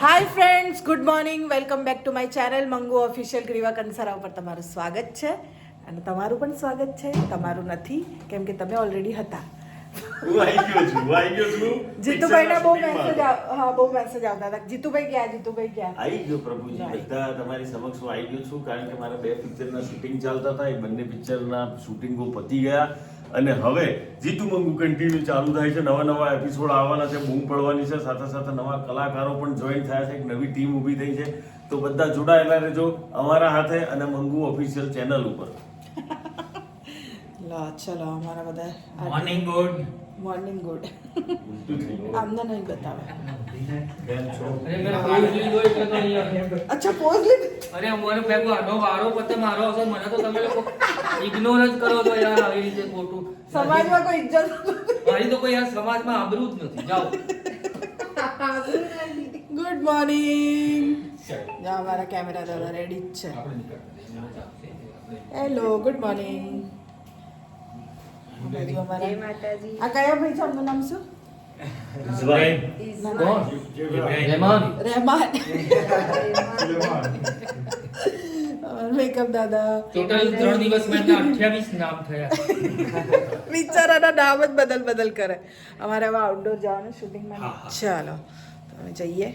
Hi friends good morning welcome back to my channel Mangu official Griva Kansara ઉપર તમારું સ્વાગત છે. અને તમારું પણ સ્વાગત છે. તમારું નથી કેમ કે તમે ઓલરેડી હતા. હું ના ગયો ગયો બહુ મેસેજ હા બહુ મેસેજ આવતા હતા. જીતુભાઈ ક્યાં જીતુભાઈ માં. આવી ગયો પ્રભુજી બધા તમારી સમક્ષ હું આવી ગયો છું કારણ કે મારા બે પિક્ચરના શૂટિંગ ચાલતા હતા. એ બંને પિક્ચરના શૂટિંગો પતી ગયા. અને હવે જીતુ મંગુ કન્ટિન્યુ ચાલુ થાય છે. નવા નવા એપિસોડ આવવાના છે. બૂમ પડવાની છે. સાથે સાથે નવા કલાકારો પણ જોઈન થયા છે. એક નવી ટીમ ઊભી થઈ છે. તો બધા જોડાયેલા રહેજો અમારા હાથે અને મંગુ ઓફિશિયલ ચેનલ ઉપર. લો ચલો અમારા બધા મોર્નિંગ ગુડ મોર્નિંગ ગુડ આમને નહીં બતાવે તો અચ્છા પોઝ લીધી અરે મને ભેગો આનો વારો પતે મારો હશે મને તો તમે લોકો ઇગ્નોર જ કરો છો યાર આવી રીતે ખોટું. સમાજમાં કોઈ ઇજ્જત મારી તો કોઈ યાર સમાજમાં આબરૂ જ નથી. જાઓ. ગુડ મોર્નિંગ જા અમારા કેમેરા દાદા રેડી જ છે. હેલો ગુડ મોર્નિંગ આ કયા ભાઈ છે? નામ શું? રહેમાન. રહેમાન. મેકઅપ દાદા. ટોટલ ત્રણ દિવસમાં એમના અઠ્યાવીસ નામ થયા. બિચારાના નામ જ બદલ બદલ કરે. અમારે હવે આઉટડોર જવાનું શૂટિંગમાં ચાલો તમે જઈએ.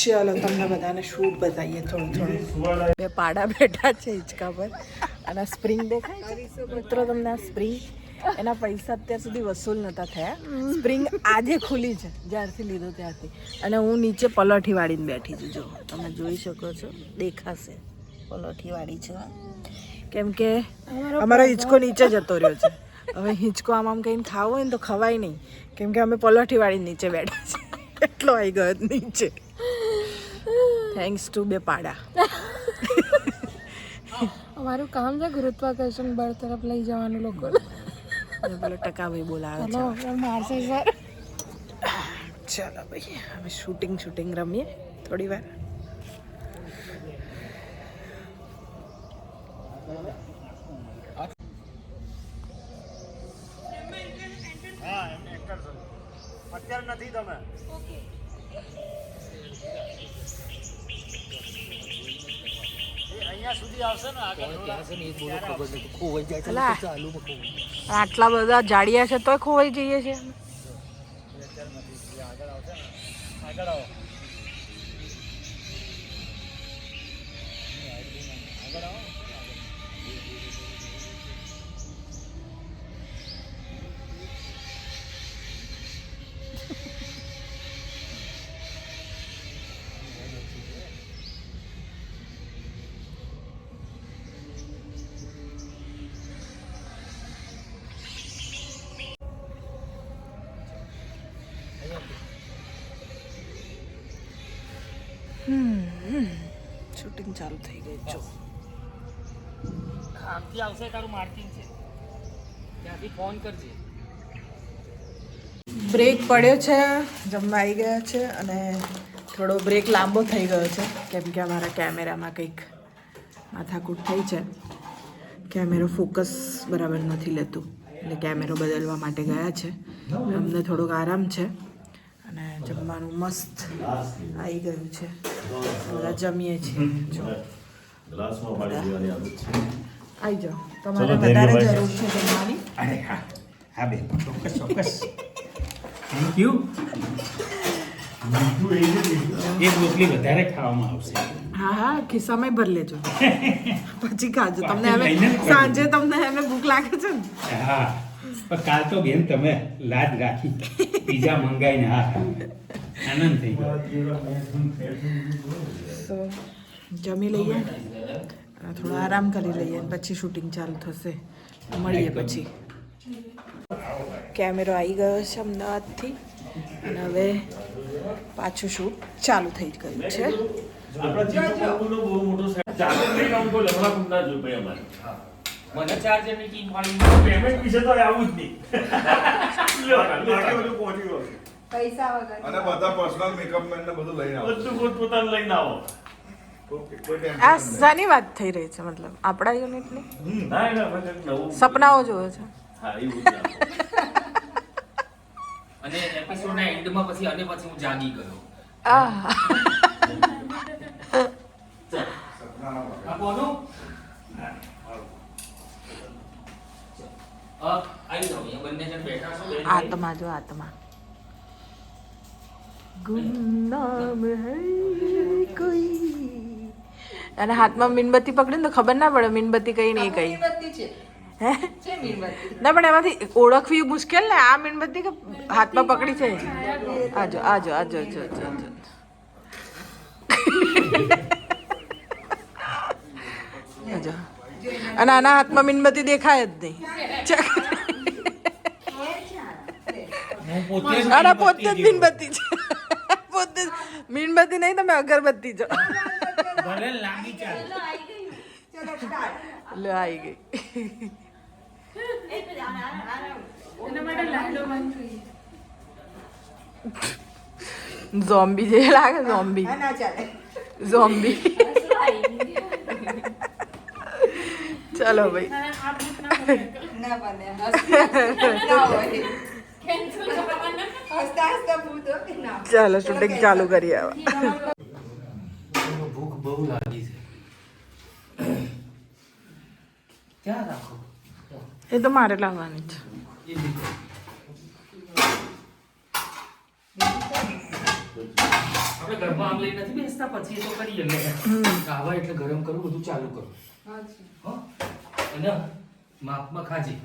ચાલો તમને બધાને શૂટ બતાવીએ થોડું થોડું. બે પાડા બેઠા છે હિંચકા પર. અને સ્પ્રિંગ દેખાય મિત્રો તમને આ સ્પ્રિંગ એના પૈસા અત્યાર સુધી વસૂલ નતા થયા. સ્પ્રિંગ આજે ખુલી છે જ્યારથી લીધો ત્યારથી. અને હું નીચે પલોઠી વાળીને બેઠી છું જો. તમે જોઈ શકો છો દેખાશે. પલોઠી વાળી છે કેમ કે અમારો હિંચકો નીચે જતો રહ્યો છે. હવે હિંચકો આમ આમ કંઈ ખાવો હોય ને તો ખવાય નહીં. કેમ કે અમે પલોઠી વાળી નીચે બેઠા છીએ. એટલો આવી ગયો નીચે. થેન્ક્સ ટુ બે પાડા. અમારું કામ છે ગુરુત્વાકર્ષણ બળ તરફ લઈ જવાનું લોકો પેલો ટકાભાઈ બોલાવે છે. મારશે સર છે ચાલો ભાઈ હવે શૂટિંગ શૂટિંગ રમીએ થોડી વાર આટલા બધા જાડિયા છે તોય ખોવાઈ જઈએ છે શૂટિંગ ચાલુ થઈ ગઈ જો. આમથી આવશે તારું માર્કિંગ છે. ત્યાંથી ફોન કરજે. બ્રેક પડ્યો છે જમવા આવી ગયા છે અને થોડો બ્રેક લાંબો થઈ ગયો છે કેમ કે અમારા કેમેરામાં કંઈક માથાકૂટ થઈ છે. કેમેરો ફોકસ બરાબર નથી લેતું એટલે કેમેરો બદલવા માટે ગયા છે. અમને થોડોક આરામ છે અને જમવાનું મસ્ત આવી ગયું છે. બધા જમીએ છીએ જો ગ્લાસમાં પાણી પીવાની આદત છે આવી જાઓ તમારે વધારે જરૂર છે જમવાની અરે હા હા બેન ચોક્કસ ચોક્કસ થેન્ક યુ એક રોટલી વધારે ખાવામાં આવશે હા હા ખિસ્સામાં ભરી લેજો પછી ખાજો તમને હવે. સાંજે તમને હવે ભૂખ લાગે છે ને હા પણ કાલ તો બેન તમે લાજ રાખી પીઝા મંગાઈને હા આનંદ થઈ ગયો જમી લઈએ અને થોડો આરામ કરી લઈએ પછી શૂટિંગ ચાલુ થશે મળીએ પછી કેમેરો આવી ગયો છે અમદાવાદથી અને હવે પાછું શૂટ ચાલુ થઈ ગયું છે મને ચાર્જરની વાળી પેમેન્ટ વિશે તો આવું જ નહીં બાકી વગર. અને બધા પર્સનલ મેકઅપ મેન ને બધું લઈને આવો બધું પોતપોતાનું લઈને આવો. આ શાની વાત થઈ રહી છે મતલબ આપણા યુનિટની સપનાઓ જોવે છે. અને એપિસોડના એન્ડમાં પછી અને પછી હું જાગી ગયો. આહ. આત્મા જો આત્મા. ગુમનામ હૈ કોઈ અને હાથમાં મીણબત્તી પકડીને તો ખબર ના પડે મીણબત્તી કઈ નહીં કઈ. ના પણ એમાંથી ઓળખવી મુશ્કેલ ને આ મીણબત્તી કે હાથમાં પકડી છે? આજો આજો આજો આજો આજો આજો. આજો. અને આના હાથમાં મીણબત્તી દેખાય જ નહીં. અને પોતે જ અરે પોતે જ મીણબત્તી મીણબત્તી છે. મીણબત્તી નહીં તમે અગરબત્તી છો જેવું. ભલે લાંબી ચાલે લે આવી ગઈ એના માટે લાડો બંધ જોઈએ ઝોમ્બી જે લાગે ઝોમ્બી ઝોમ્બી ચલો ભાઈ ચાલો શૂટિંગ ચાલુ કરીએ હવે. ભૂખ બહુ લાગી છે. ક્યાં રાખો? એ તો મારે લાવવાની છે. આપણે ઘરમાં આમ લઈ નથી બેસતા પછી એ તો કરીએ. ને એટલે ગરમ કરવું બધું ચાલુ કરું. હો? અને માપમાં ખાજી.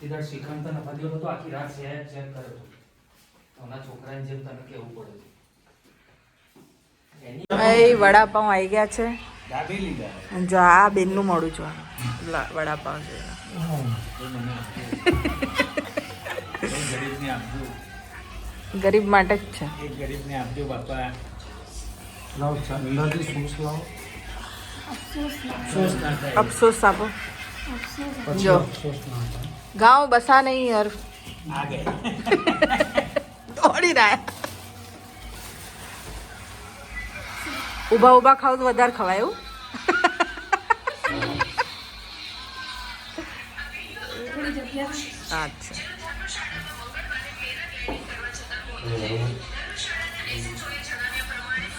તે દાડ શ્રીખંડ તો નફા દેવો તો આખી રાત શેર શેર કર્યો તોના વડાપાઉં આવી ગયા છે. જો આ બેનનું મોડું જો ગરીબ માટે જ છે. અફસોસ આપો. જો. ગાંવ બસા નહીં યાર આ ગયે દોડી રહ્યા ઊભા ઊભા ખાવ તો વધારે ખવાય એવું? અચ્છા.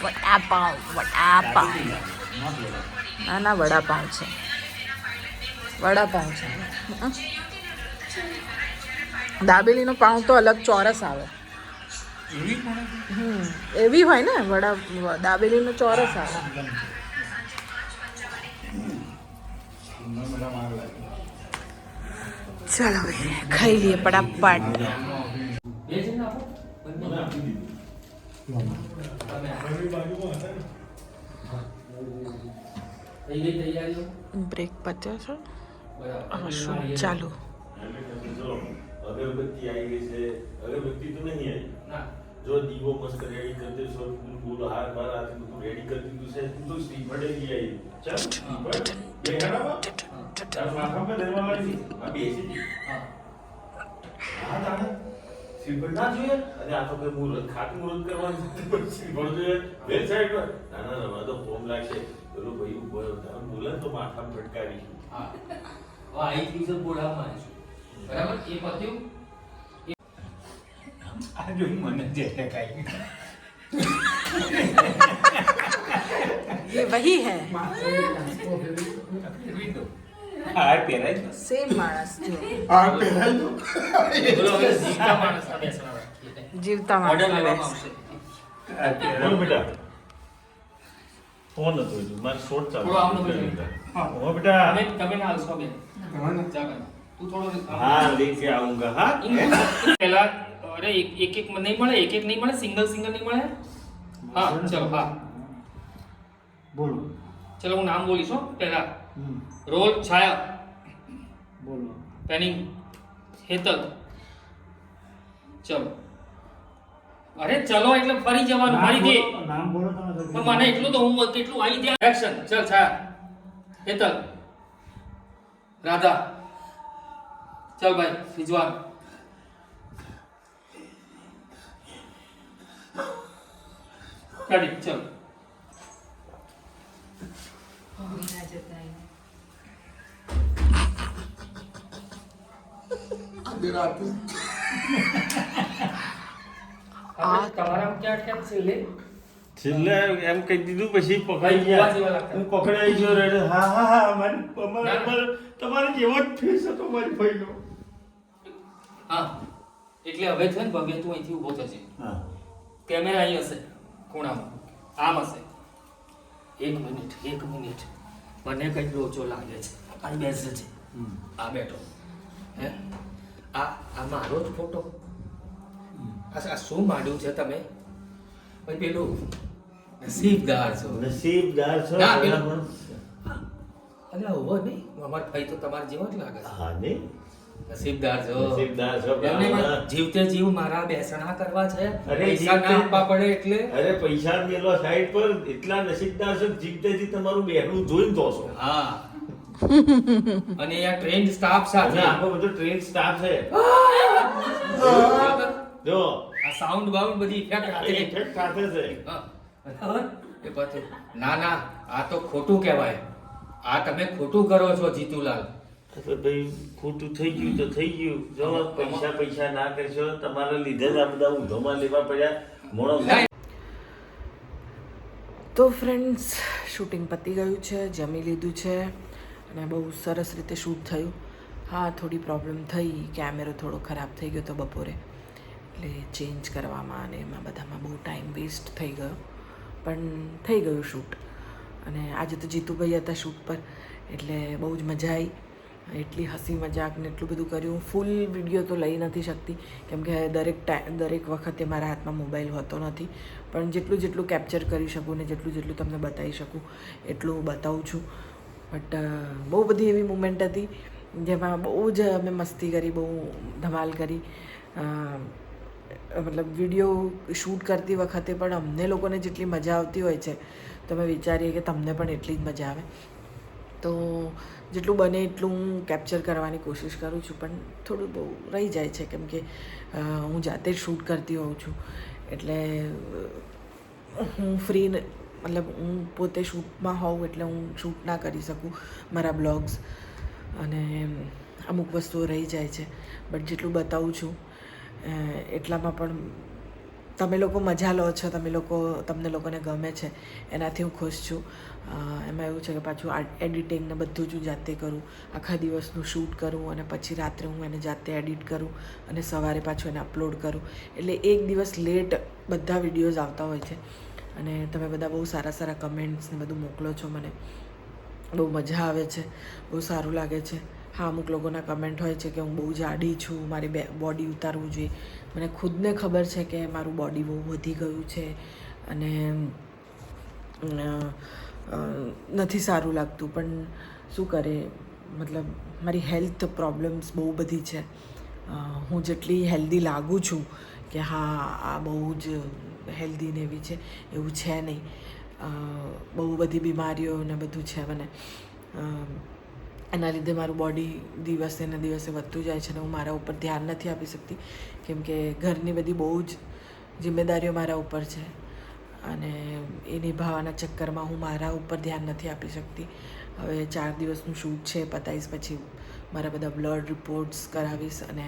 વડાપાઉં વડાપાઉં ના ના વડાપાઉં છે. વડાપાઉં છે. દાબેલીનો પાઉં તો અલગ ચોરસ આવે. એવી હોય ને, વડા, દાબેલીનો ચોરસ આવે. ચાલો ખાઈ લઈએ તૈયારીઓ બ્રેક પત્યો છે હવે શું? ચાલુ. અગરબત્તી આવી ગઈ છે અગરબત્તી તો નહીં આવી ના જો દીવો મસ્ત રેડી કરી છો તું હાર બાર આ બધું રેડી કરી દીધું છે તું તો શ્રી ભડેલી આવી ચાલ બે હેડામાં તાર માથામાં ધરવા વાળી આ બેસી જી હા હા તાણે શ્રીફળ ના જોઈએ અને આ તો કઈ મુહૂર્ત ખાતું મુહૂર્ત કરવાનું છે. શ્રીફળ જોઈએ વેલ સાઈડ પર ના ના ના તો ફોર્મ લાગશે પેલો ભાઈ ઊભો બોલે ને તો માથામાં ફટકારી હા હવે આઈ થિંક બોલા માનીશું બરાબર એ પત્યું આ જો મને જે દેખાય ये वही है ફેરવી દો હા પહેરાય દો. सेम माणस जो બોલો હવે જીવતા માણસના બેસણા રાખીએ જીવતા ઓર્ડર માણસ લેવામાં આવશે આ પહેરાય બોલ બેટા ફોન હતો હજુ મારે શોર્ટ ચાલુ થોડો આમનો છે. બેટા. હો બેટા તમે તમે ના આવશો બેન જા બેન. તું થોડો હા લેકે આઉંગા હા. પહેલા અરે એક એક એક નહીં મળે એક એક નહીં મળે સિંગલ સિંગલ નહીં મળે? હા ચલો હા. બોલો. ચલો હું નામ બોલીશ પહેલા. રોલ છાયા. બોલો. પેનિંગ. હેતલ. ચલો. અરે ચલો એટલે ફરી જવાનું ફરીથી નામ બોલો તમે મને એટલું તો હું કેટલું આવી ગયા. એક્શન ચલ છાયા. હેતલ. રાધા. ચલ ભાઈ રિજવાન રેડી ચલ આપણે તમારા ક્યાં ક્યાં છે છેલ્લે એમ કહી દીધું પછી ભાઈ, પકડી જોવા જેવા ગયા. હું પકડાઈ ગયો રેડે હા હા હા ના. તમારે જેવો જ ફેસ હતો મારી ભાઈનો એટલે હવે છે ને ભવ્ય તું અહીંથી ઊભો થશે હા. કેમેરા અહીં હશે ખૂણામાં. આમ હશે. એક મિનિટ એક મિનિટ. મને કંઈક લોચો લાગે છે. આ બેસે છે. આ બેઠો. હે? આ આ મારો જ ફોટો? આ શું માંડ્યું છે તમે? ભાઈ પેલું નસીબદાર છો. નસીબદાર છો ના, પેલો-. અરે હોવો નહીં. અમારા ભાઈ તો તમારા જેવો જ લાગે છે. હા ને નસીબદાર છો. નસીબદાર છો જીવતે જીવ મારા બેસણા કરવા છે. અરે ના આપવા પડે એટલે. અરે પૈસા મેલો સાઈડ પર એટલા નસીબદાર છો જીવતે જીવતેથી તમારું બેહણું જોઈને તો છો. હા. અને અહીંયા ટ્રેન્ડ સ્ટાફ સાથે. આખો બધો ટ્રેન સ્ટાફ છે. જો. આ સાઉન્ડ બાઉન્ડ બધી ઇફેક્ટ સાથે. ઇફેક્ટ સાથે છે. એ પછી ના ના આ તો ખોટું કહેવાય. આ તમે ખોટું કરો છો જીતુલાલ. તો ભાઈ ખોટું થઈ ગયું તો થઈ ગયું. જો પૈસા પૈસા ના કરશો તમારા લીધે જ આ બધા ઊંધોમાં લેવા પડ્યા. મોણો તો ફ્રેન્ડ્સ શૂટિંગ પતી ગયું છે જમી લીધું છે અને બહુ સરસ રીતે શૂટ થયું. હા થોડી પ્રોબ્લેમ થઈ. કેમેરો થોડો ખરાબ થઈ ગયો તો બપોરે. એટલે ચેન્જ કરવામાં અને એમાં બધામાં બહુ ટાઈમ વેસ્ટ થઈ ગયો. પણ થઈ ગયું શૂટ અને આજે તો જીતુભાઈ હતા શૂટ પર એટલે બહુ જ મજા આવી એટલી હસી મજાક ને એટલું બધું કર્યું. ફૂલ વીડિયો તો લઈ નથી શકતી. કેમ કે દરેક ટાઈમ દરેક વખતે મારા હાથમાં મોબાઈલ હોતો નથી. પણ જેટલું જેટલું કેપ્ચર કરી શકું ને જેટલું જેટલું તમને બતાવી શકું, એટલું બતાવું છું. બટ બહુ બધી એવી મુમેન્ટ હતી જેમાં બહુ જ અમે મસ્તી કરી, બહુ ધમાલ કરી. મતલબ વીડિયો શૂટ કરતી વખતે પણ અમને લોકોને જેટલી મજા આવતી હોય છે, તો અમે વિચારીએ કે તમને પણ એટલી જ મજા આવે. તો જેટલું બને એટલું હું કેપ્ચર કરવાની કોશિશ કરું છું, પણ થોડું બહુ રહી જાય છે કેમ કે હું જાતે જ શૂટ કરતી હોઉં છું. એટલે હું ફ્રી મતલબ હું પોતે શૂટમાં હોઉં એટલે હું શૂટ ના કરી શકું મારા બ્લોગ્સ અને અમુક વસ્તુઓ રહી જાય છે. બટ જેટલું બતાવું છું એટલામાં પણ તમે લોકો મજા લો છો, તમે લોકો, તમને લોકોને ગમે છે, એનાથી હું ખુશ છું. એમાં એવું છે કે પાછું એડિટિંગ ને બધું જ હું જાતે કરું. આખા દિવસનું શૂટ કરું અને પછી રાત્રે હું એને જાતે એડિટ કરું અને સવારે પાછું એને અપલોડ કરું. એટલે એક દિવસ લેટ બધા વિડીયોઝ આવતા હોય છે. અને તમે બધા બહુ સારા સારા કમેન્ટ્સ ને બધું મોકલો છો મને. બહુ મજા આવે છે. બહુ સારું લાગે છે. હા, અમુક લોકોના કમેન્ટ હોય છે કે હું બહુ જાડી છું, મારી બે બોડી ઉતારવું જોઈએ. મને ખુદને ખબર છે કે મારું બોડી બહુ વધી ગયું છે અને નથી સારું લાગતું. પણ શું કરે, મતલબ મારી હેલ્થ પ્રોબ્લેમ્સ બહુ બધી છે. હું જેટલી હેલ્ધી લાગું છું કે હા, આ બહુ જ હેલ્ધી ને એવી છે, એવું છે નહીં. બહુ બધી બીમારીઓ ને બધું છે મને. એના લીધે મારું બોડી દિવસે ને દિવસે વધતું જાય છે અને હું મારા ઉપર ધ્યાન નથી આપી શકતી. કેમ કે ઘરની બધી બહુ જ જિમ્મેદારીઓ મારા ઉપર છે. અને એ નિભાવવાના ચક્કરમાં હું મારા ઉપર ધ્યાન નથી આપી શકતી. હવે ચાર દિવસનું શૂટ છે, પતાવીશ, પછી મારા બધા બ્લડ રિપોર્ટ્સ કરાવીશ અને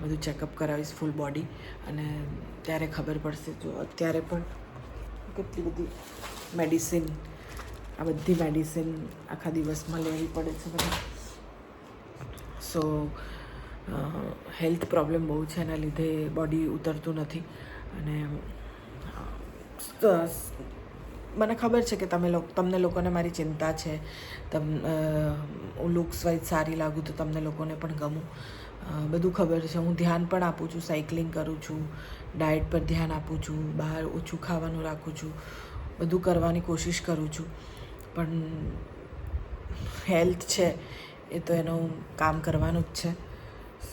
બધું ચેકઅપ કરાવીશ ફૂલ બોડી અને ત્યારે ખબર પડશે જો અત્યારે પણ કેટલી બધી મેડિસિન આ બધી મેડિસિન આખા દિવસમાં લેવી પડે છે બધા. સો હેલ્થ પ્રોબ્લેમ બહુ છે એના લીધે બોડી ઉતરતું નથી. અને મને ખબર છે કે તમે લોકો, તમને લોકોને મારી ચિંતા છે. તમ હું લુક્સ વાઇઝ સારી લાગું તો તમને લોકોને પણ ગમું. બધું ખબર છે. હું ધ્યાન પણ આપું છું સાયકલિંગ કરું છું ડાયટ પર ધ્યાન આપું છું, બહાર ઓછું ખાવાનું રાખું છું, બધું કરવાની કોશિશ કરું છું. પણ હેલ્થ છે એ તો એનું કામ કરવાનું જ છે.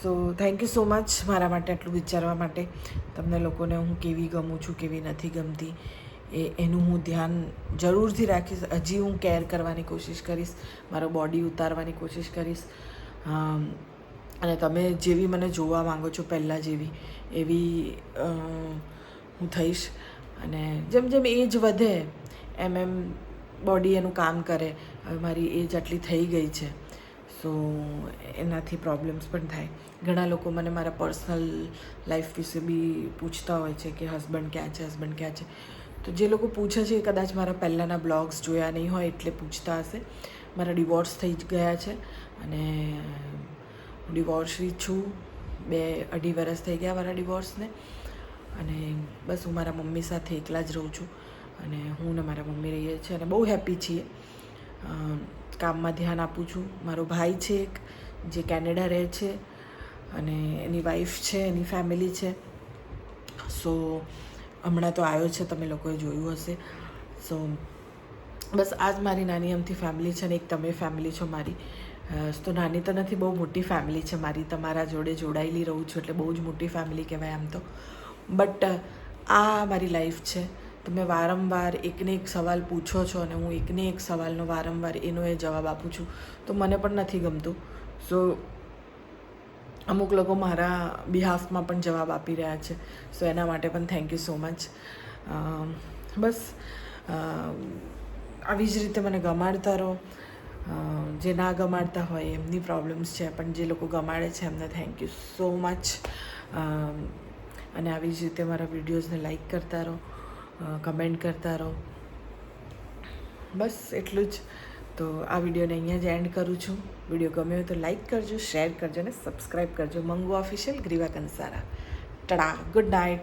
So thank you so much મારા માટે આટલું વિચારવા માટે. તમને લોકોને હું કેવી ગમું છું, કેવી નથી ગમતી, એ, એનું હું ધ્યાન જરૂરથી રાખીશ. હજી હું કેર કરવાની કોશિશ કરીશ, મારો બોડી ઉતારવાની કોશિશ કરીશ. અને તમે જેવી મને જોવા માંગો છો, પહેલાં જેવી, એવી હું થઈશ. અને જેમ જેમ એજ વધે, એમ એમ બોડી એનું કામ કરે. હવે મારી એજ આટલી થઈ ગઈ છે. સો એનાથી પ્રોબ્લેમ્સ પણ થાય. ઘણા લોકો મને મારા પર્સનલ લાઈફ વિશે બી પૂછતા હોય છે કે હસબન્ડ ક્યાં છે હસબન્ડ ક્યાં છે. તો જે લોકો પૂછે છે કદાચ મારા પહેલાંના બ્લોગ્સ જોયા નહીં હોય એટલે પૂછતા હશે. મારા ડિવોર્સ થઈ ગયા છે અને હું ડિવોર્સી છું. બે અઢી વર્ષ થઈ ગયા મારા ડિવોર્સને અને બસ હું મારા મમ્મી સાથે એકલા જ રહું છું. અને હું ને મારા મમ્મી રહીએ છીએ અને બહુ હેપી છીએ. કામમાં ધ્યાન આપું છું. મારો ભાઈ છે એક, જે કેનેડા રહે છે અને એની વાઈફ છે, એની ફેમિલી છે. સો હમણાં તો આવ્યો છે, તમે લોકોએ જોયું હશે. સો બસ આ જ મારી નાની અમથી ફેમિલી છે ને એક તમે ફેમિલી છો મારી. તો નાની તો નથી, બહુ મોટી ફેમિલી છે મારી. તમારા જોડે જોડાયેલી રહું છું એટલે બહુ જ મોટી ફેમિલી કહેવાય આમ તો. બટ આ મારી લાઈફ છે. તમે વારંવાર એકને એક સવાલ પૂછો છો અને હું એકને એક સવાલનો વારંવાર એનો એ જવાબ આપું છું, તો મને પણ નથી ગમતું. સો અમુક લોકો મારા બિહાફમાં પણ જવાબ આપી રહ્યા છે. સો એના માટે પણ થેન્ક યુ સો મચ બસ આવી જ રીતે મને ગમાડતા રહો. જે ના ગમાડતા હોય એમની પ્રોબ્લેમ્સ છે, પણ જે લોકો ગમાડે છે, એમને થેન્ક યુ સો મચ અને આવી જ રીતે મારા વિડીયોઝને લાઈક કરતા રહો. કમેન્ટ કરતા રહો. બસ એટલું જ. તો આ વિડીયોને અહીંયા જ એન્ડ કરું છું. વીડિયો ગમ્યો તો લાઈક કરજો શેર કરજો અને સબસ્ક્રાઈબ કરજો. Mangu official Griva Kansara ટડા good night